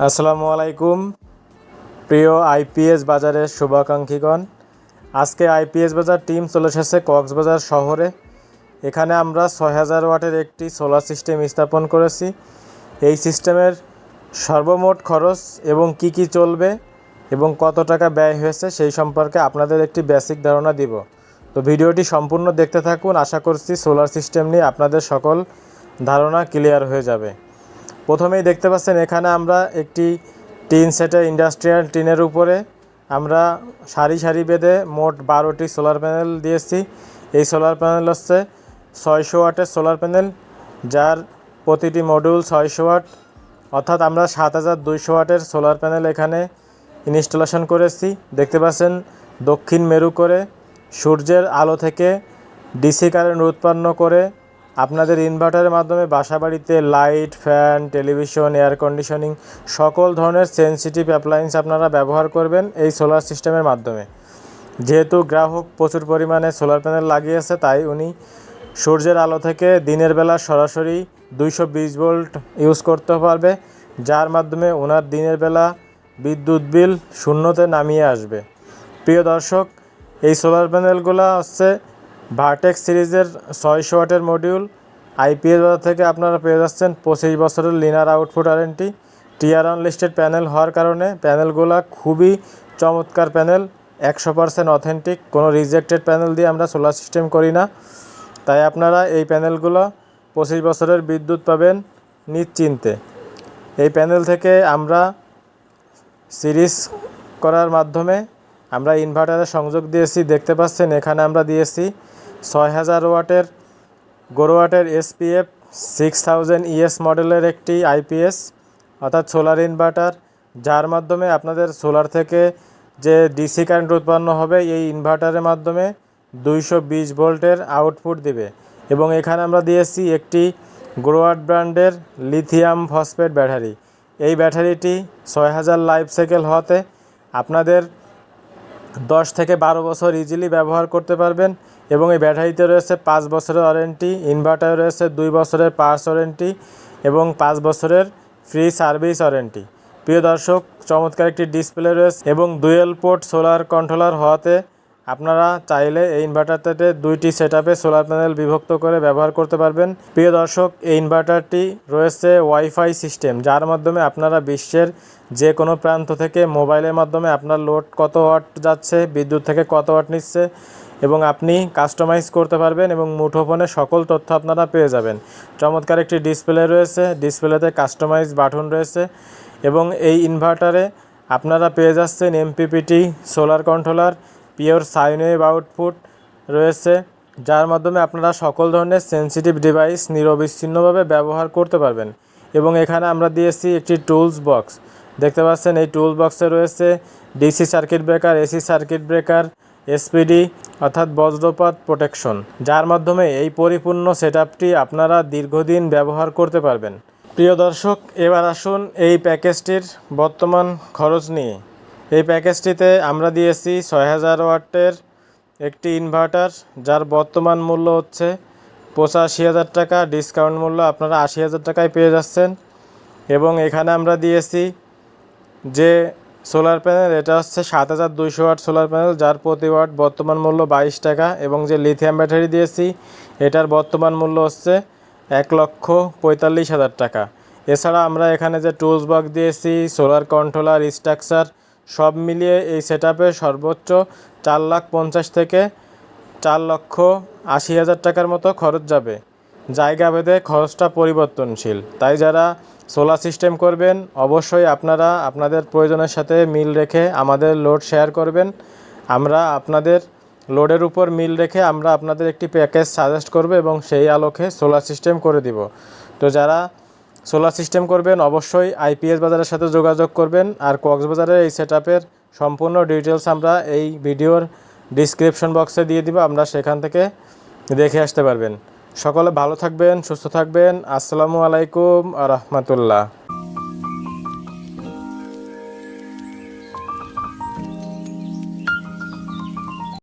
আসসালামু আলাইকুম, প্রিয় আইপিএস বাজারের শুভাকাঙ্ক্ষীগণ। আজকে আইপিএস বাজার টিম চলে এসেছে কক্সবাজার শহরে। এখানে আমরা ছয় হাজার ওয়াটের একটি সোলার সিস্টেম স্থাপন করেছি। এই সিস্টেমের সর্বমোট খরচ এবং কি কি চলবে এবং কত টাকা ব্যয় হয়েছে সেই সম্পর্কে আপনাদের একটি বেসিক ধারণা দিব। তো ভিডিওটি সম্পূর্ণ দেখতে থাকুন। আশা করছি সোলার সিস্টেম নিয়ে আপনাদের সকল ধারণা ক্লিয়ার হয়ে যাবে। প্রথমেই দেখতে পাচ্ছেন এখানে আমরা একটি টিন সেটের ইন্ডাস্ট্রিয়াল টিনের উপরে আমরা সারি সারি বেঁধে মোট বারোটি সোলার প্যানেল দিয়েছি। এই সোলার প্যানেল হচ্ছে ছয়শো ওয়াটের সোলার প্যানেল, যার প্রতিটি মডিউল ছয়শো ওয়াট। অর্থাৎ আমরা সাত হাজার দুইশো ওয়াটের সোলার প্যানেল এখানে ইনস্টলেশন করেছি। দেখতে পাচ্ছেন দক্ষিণ মেরু করে সূর্যের আলো থেকে ডিসি কারেন্ট উৎপন্ন করে আপনাদের ইনভার্টারের মাধ্যমে বাসাবাড়িতে light, fan, television, air conditioning, সকল ধরনের সেন্সিটিভ অ্যাপ্লায়েন্স আপনারা ব্যবহার করবেন এই সোলার সিস্টেমের মাধ্যমে। যেহেতু গ্রাহক প্রচুর পরিমাণে সোলার প্যানেল লাগিয়েছে, তাই উনি সূর্যের আলো থেকে দিনের বেলা সরাসরি দুইশো বিশ ভোল্ট ইউজ করতে পারবে, যার মাধ্যমে ওনার দিনের বেলা বিদ্যুৎ বিল শূন্যতে নামিয়ে আসবে। প্রিয় দর্শক, এই সোলার প্যানেলগুলো হচ্ছে ভার্টেক্স সিরিজের ছয়শো ওয়াটের মডিউল আইপিএস বাজার থেকে আপনারা পেয়ে যাচ্ছেন পঁচিশ বছরের linear output warranty tier one listed panel হওয়ার কারণে প্যানেলগুলো খুবই চমৎকার প্যানেল একশো পার্সেন্ট অথেন্টিক কোনো রিজেক্টেড প্যানেল দিয়ে আমরা সোলার সিস্টেম করি না। তাই আপনারা এই প্যানেলগুলো পঁচিশ বছরের বিদ্যুৎ পাবেন নিশ্চিন্তে। এই প্যানেল থেকে আমরা সিরিজ করার মাধ্যমে আমরা ইনভার্টারের সংযোগ দিয়েছি, দেখতে পাচ্ছেন এখানে আমরা দিয়েছি। ছয় হাজার ওয়াটের গোরো ওয়াটের এসপিএফ, সিক্স থাউজেন্ড ইএস মডেলের একটি আইপিএস, অর্থাৎ সোলার ইনভার্টার, যার মাধ্যমে আপনাদের সোলার থেকে যে ডিসি কারেন্ট উৎপন্ন হবে, এই ইনভার্টারের মাধ্যমে দুইশো বিশ ভোল্টের আউটপুট দিবে। এবং এখানে আমরা দিয়েছি একটি গ্রোয়াট ব্র্যান্ডের লিথিয়াম ফসফেট ব্যাটারি। এই ব্যাটারিটি ছয় হাজার লাইফ সাইকেল হওয়াতে আপনাদের দশ থেকে বারো বছর ইজিলি ব্যবহার করতে পারবেন। এবং এই ব্যাটারিতে রয়েছে পাঁচ বছরের ওয়ারেন্টি, ইনভার্টারে রয়েছে দুই বছরের পার্স ওয়ারেন্টি এবং পাঁচ বছরের ফ্রি সার্ভিস ওয়ারেন্টি। প্রিয় দর্শক, চমৎকার একটি ডিসপ্লে রয়েছে এবং ডুয়েল পোর্ট সোলার কন্ট্রোলার হওয়াতে আপনারা চাইলে এই ইনভার্টারটাতে দুইটি সেট সোলার প্যানেল বিভক্ত করে ব্যবহার করতে পারবেন। প্রিয় দর্শক, এই ইনভার্টারটি রয়েছে ওয়াইফাই সিস্টেম, যার মাধ্যমে আপনারা বিশ্বের যে কোনো প্রান্ত থেকে মোবাইলের মাধ্যমে আপনার লোড কত ওয়াট যাচ্ছে, বিদ্যুৎ থেকে কত ওয়াট নিচ্ছে এবং আপনি কাস্টমাইজ করতে পারবেন এবং মুঠোফোনে সকল তথ্য আপনারা পেয়ে যাবেন। চমৎকার একটি ডিসপ্লে রয়েছে। ডিসপ্লেতে কাস্টমাইজ বাটন রয়েছে এবং এই ইনভার্টারে আপনারা পেয়ে যাচ্ছেন MPPT solar controller pure sine wave output রয়েছে, যার মাধ্যমে আপনারা সকল ধরনের সেন্সিটিভ ডিভাইস নিরবিচ্ছিন্নভাবে ব্যবহার করতে পারবেন। এবং এখানে আমরা দিয়েছি একটি টুলস বক্স দেখতে পাচ্ছেন এই টুল বক্সে রয়েছে DC circuit breaker AC circuit breaker SPD অর্থাৎ বজ্রপাত প্রোটেকশন যার মাধ্যমে এই পরিপূর্ণ সেট আপনারা দীর্ঘদিন ব্যবহার করতে পারবেন। প্রিয় দর্শক, এবার আসুন এই প্যাকেজটির বর্তমান খরচ নিয়ে। এই প্যাকেজটিতে আমরা দিয়েছি ছয় হাজার ওয়াটের একটি ইনভার্টার যার বর্তমান মূল্য হচ্ছে পঁচাশি হাজার টাকা। ডিসকাউন্ট মূল্য আপনারা আশি হাজার টাকায় পেয়ে যাচ্ছেন। এবং এখানে আমরা দিয়েছি যে সোলার প্যানেল, এটা হচ্ছে সাত হাজার দুইশো ওয়াট সোলার প্যানেল, যার প্রতি ওয়াট বর্তমান মূল্য বাইশ টাকা এবং যে লিথিয়াম ব্যাটারি দিয়েছি, এটার বর্তমান মূল্য হচ্ছে এক লক্ষ পঁয়তাল্লিশ হাজার টাকা। এছাড়া আমরা এখানে যে টুলস বক্স দিয়েছি, সোলার কন্ট্রোলার, স্ট্রাকচার, সব মিলিয়ে এই সেট সর্বোচ্চ চার লাখ পঞ্চাশ থেকে চার লক্ষ আশি হাজার টাকার মতো খরচ যাবে। জায়গা ভেদে খরচটা পরিবর্তনশীল। তাই যারা সোলার সিস্টেম করবেন। অবশ্যই আপনারা আপনাদের প্রয়োজনের সাথে মিল রেখে আমাদের লোড শেয়ার করবেন। আমরা আপনাদের লোডের উপর মিল রেখে আমরা আপনাদের একটি প্যাকেজ সাজেস্ট করব এবং সেই আলোকে সোলার সিস্টেম করে দিব। তো যারা সোলার সিস্টেম করবেন, অবশ্যই আইপিএস বাজারের সাথে যোগাযোগ করবেন। আর কক্সবাজারের এই সেট সম্পূর্ণ ডিটেলস আমরা এই ভিডিওর ডিসক্রিপশন বক্সে দিয়ে দিব। আমরা সেখান থেকে দেখে আসতে পারবেন। সকলে ভালো থাকবেন সুস্থ থাকবেন। আসসালামু আলাইকুম আ রহমতুল্লাহ।